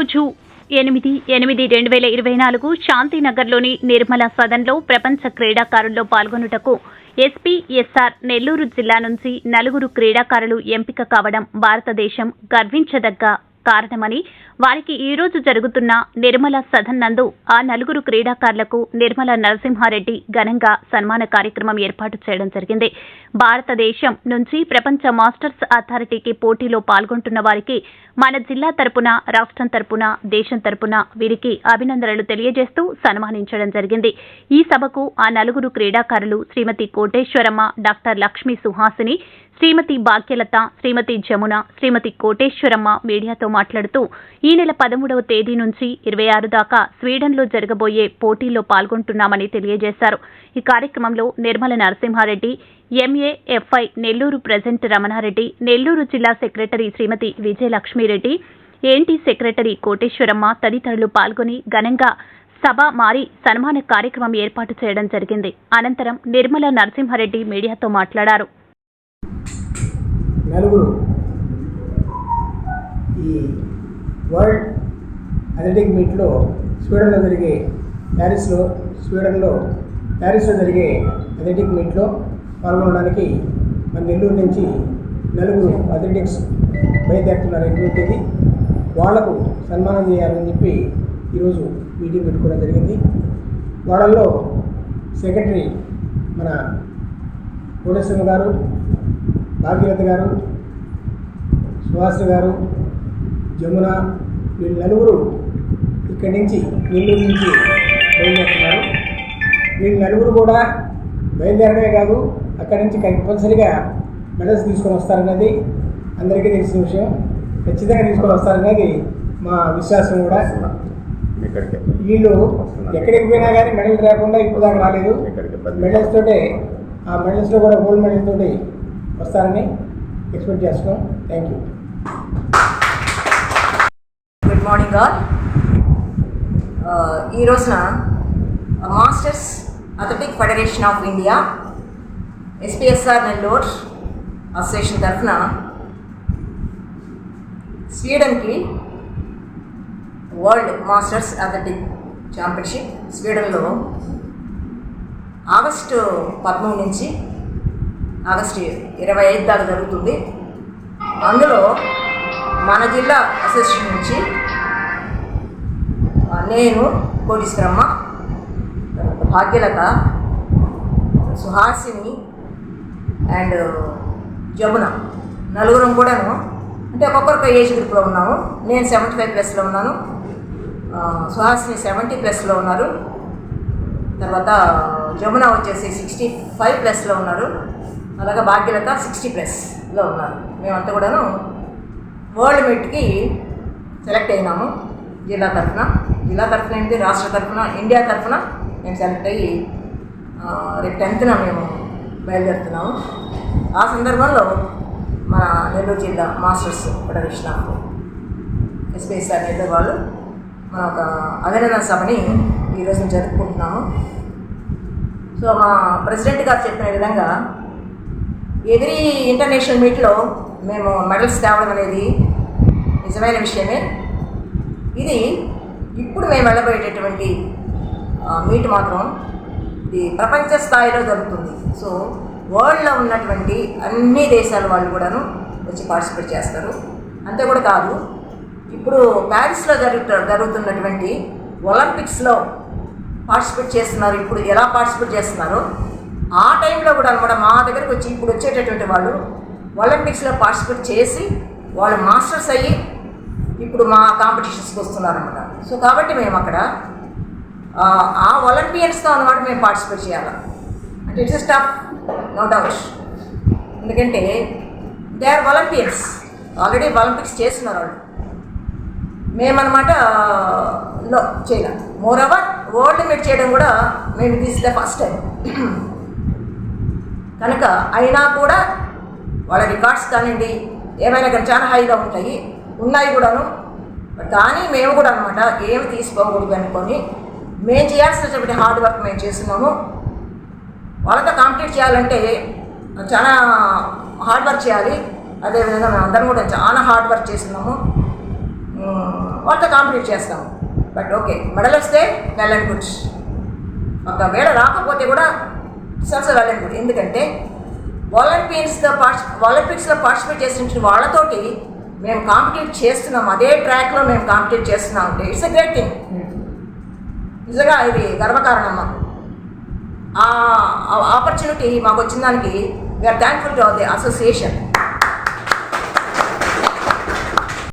ఈరోజు ఎనిమిది ఎనిమిది రెండు వేల ఇరవై నాలుగు శాంతినగర్లోని నిర్మల సదన్లో ప్రపంచ క్రీడాకారుల్లో పాల్గొనుటకు ఎస్పీఎస్ఆర్ నెల్లూరు జిల్లా నుంచి నలుగురు క్రీడాకారులు ఎంపిక కావడం భారతదేశం గర్వించదగ్గ కారణమని వారికి ఈ రోజు జరుగుతున్న నిర్మల సదన్ నందు ఆ నలుగురు క్రీడాకారులకు నిర్మల నరసింహారెడ్డి ఘనంగా సన్మాన కార్యక్రమం ఏర్పాటు చేయడం జరిగింది. భారతదేశం నుంచి ప్రపంచ మాస్టర్స్ అథారిటీకి పోటీలో పాల్గొంటున్న వారికి మన జిల్లా తరపున రాష్ట్రం తరపున దేశం తరపున వీరికి అభినందనలు తెలియజేస్తూ సన్మానించడం జరిగింది. ఈ సభకు ఆ నలుగురు క్రీడాకారులు శ్రీమతి కోటేశ్వరమ్మ డాక్టర్ లక్ష్మీ సుహాసిని శ్రీమతి భాగ్యలత శ్రీమతి జమున శ్రీమతి కోటేశ్వరమ్మ మీడియాతో మాట్లాడుతూ ఈ నెల పదమూడవ తేదీ నుంచి ఇరవై ఆరు దాకా స్వీడన్లో జరగబోయే పోటీల్లో పాల్గొంటున్నామని తెలియజేశారు. ఈ కార్యక్రమంలో నిర్మల నరసింహారెడ్డి ఎంఏఎఫ్ఐ నెల్లూరు ప్రెజెంట్ రమణారెడ్డి నెల్లూరు జిల్లా సెక్రటరీ శ్రీమతి విజయలక్ష్మీరెడ్డి ఏంటి సెక్రటరీ కోటేశ్వరమ్మ తదితరులు పాల్గొని ఘనంగా సభ మారి సన్మాన కార్యక్రమం ఏర్పాటు చేయడం జరిగింది. అనంతరం నిర్మల నరసింహారెడ్డి మీడియాతో మాట్లాడారు. నలుగురు. ఈ వరల్డ్ అథ్లెటిక్ మీట్లో స్వీడన్లో జరిగే ప్యారిస్లో స్వీడన్లో ప్యారిస్లో జరిగే అథ్లెటిక్ మీట్లో పాల్గొనడానికి మన నెల్లూరు నుంచి నలుగురు అథ్లెటిక్స్ బయలుదేరుతున్నారు ఎనిమిది వాళ్ళకు సన్మానం చేయాలని చెప్పి ఈరోజు మీటింగ్ పెట్టుకోవడం జరిగింది. వాళ్ళల్లో సెక్రటరీ మన కోటేశ్వర గారు భాగ్యలత గారు సుహాస్ గారు జమున వీళ్ళు నలుగురు ఇక్కడి నుంచి నెల్లూరు నుంచి బయలుదేరుతున్నారు. వీళ్ళు నలుగురు కూడా బయలుదేరడమే కాదు అక్కడి నుంచి కంపల్సరిగా మెడల్స్ తీసుకొని వస్తారన్నది అందరికీ తెలిసిన విషయం. ఖచ్చితంగా తీసుకొని వస్తారనేది మా విశ్వాసం కూడా. వీళ్ళు ఎక్కడికి పోయినా కానీ మెడల్ రాకుండా ఇప్పుడు దాకా రాలేదు. మెడల్స్ తోటే ఆ మెడల్స్లో కూడా గోల్డ్ మెడల్ తోటి వస్తారని ఎక్స్పెక్ట్ చేస్తున్నాం. Thank you good morning all ఈ రోజున masters athletic federation of India SPSR Nellore association తరఫున స్వీడన్కి వరల్డ్ మాస్టర్స్ అథ్లెటిక్ ఛాంపియన్షిప్ స్వీడన్లో ఆగస్టు పదమూడు నుంచి ఆగస్టు ఇరవై ఐదు దాకా జరుగుతుంది. అందులో మన జిల్లా అసోసియేషన్ నుంచి నేను కోటీశ్వరమ్మ భాగ్యలత సుహాసిని అండ్ జమున నలుగురం కూడాను అంటే ఒక్కొక్కరికి ఏజ్ గ్రూప్లో ఉన్నాము. నేను సెవెంటీ ఫైవ్ ప్లస్లో ఉన్నాను. సుహాసిని సెవెంటీ ప్లస్లో ఉన్నారు. తర్వాత జమున వచ్చేసి సిక్స్టీ ఫైవ్ ప్లస్లో ఉన్నారు. అలాగే భాగ్యలత సిక్స్టీ ప్లస్లో ఉన్నారు. మేమంతా కూడాను వరల్డ్ మీట్కి సెలెక్ట్ అయినాము. జిల్లా తరఫున. జిల్లా తరఫున ఏంటి? రాష్ట్ర తరఫున ఇండియా తరఫున మేము సెలెక్ట్ అయ్యి రేపు టెన్త్న మేము బయలుదేరుతున్నాము. ఆ సందర్భంలో మన నెల్లూరు జిల్లా masters federation SPS sir Nellore వాళ్ళు మన ఒక అభినందన సభని ఈరోజు జరుపుకుంటున్నాము. సో మా ప్రెసిడెంట్ గారు చెప్పిన విధంగా ఎదిరి ఇంటర్నేషనల్ మీట్లో మేము మెడల్స్ తేవడం అనేది నిజమైన విషయమే. ఇది ఇప్పుడు మేము వెళ్ళబోయేటటువంటి మీట్ మాత్రం ఇది ప్రపంచ స్థాయిలో జరుగుతుంది. సో వరల్డ్లో ఉన్నటువంటి అన్ని దేశాల వాళ్ళు కూడాను వచ్చి పార్టిసిపేట్ చేస్తారు. అంతే కూడా కాదు ఇప్పుడు ప్యారిస్లో జరుగుతు జరుగుతున్నటువంటి ఒలింపిక్స్లో పార్టిసిపేట్ చేస్తున్నారు. ఇప్పుడు ఎలా పార్టిసిపేట్ చేస్తున్నారో? ఆ టైంలో కూడా అనమాట మా దగ్గరకు వచ్చి ఇప్పుడు వచ్చేటటువంటి వాళ్ళు ఒలింపిక్స్లో పార్టిసిపేట్ చేసి వాళ్ళు మాస్టర్స్ అయ్యి ఇప్పుడు మా కాంపిటీషన్స్కి వస్తున్నారనమాట సో కాబట్టి మేము అక్కడ ఆ, ఒలంపియన్స్తో ఒలింపియన్స్తో మేము పార్టిసిపేట్ చేయాలి. అంటే ఇట్స్ స్టాఫ్ నో డౌట్. ఎందుకంటే they are olympians. Already olympics చేస్తున్నారు వాళ్ళు. మేమన్నమాట లో చేయలేం. మోర్ ఓవర్ వరల్డ్ మీట్ చేయడం కూడా మేము దిస్ ద ఫస్ట్ టైం కనుక అయినా కూడా వాళ్ళ రికార్డ్స్ కానివ్వండి ఏమైనా కానీ చాలా హైగా ఉంటాయి ఉన్నాయి కూడాను. కానీ మేము కూడా అనమాట ఏమి తీసుకోకూడదు అనుకొని మేము చేయాల్సినటువంటి హార్డ్ వర్క్ మేము చేస్తున్నాము. వాళ్ళతో కాంపిటీట్ చేయాలంటే చాలా హార్డ్ వర్క్ చేయాలి. అదేవిధంగా మేము అందరం కూడా చాలా హార్డ్ వర్క్ చేస్తున్నాము. వాళ్ళతో కాంపిటీట్ చేస్తాము. బట్ ఓకే మెడల్ వస్తే వెల్ అండ్ ఒకవేళ రాకపోతే కూడా ఇట్స్ ఆల్సో ఎందుకంటే వాలంటీర్స్తో పార్టి ఒలింపిక్స్లో పార్టిసిపేట్ చేసిన వాళ్ళతోటి మేము కాంపిటీట్ చేస్తున్నాం. అదే ట్రాక్లో మేము కాంపిటీట్ చేస్తున్నాం అంటే ఇట్స్ ఎ గ్రేట్ థింగ్. నిజంగా ఇది గర్వకారణం మాకు. ఆ ఆపర్చునిటీ మాకు వచ్చిన దానికి we are thankful to the association.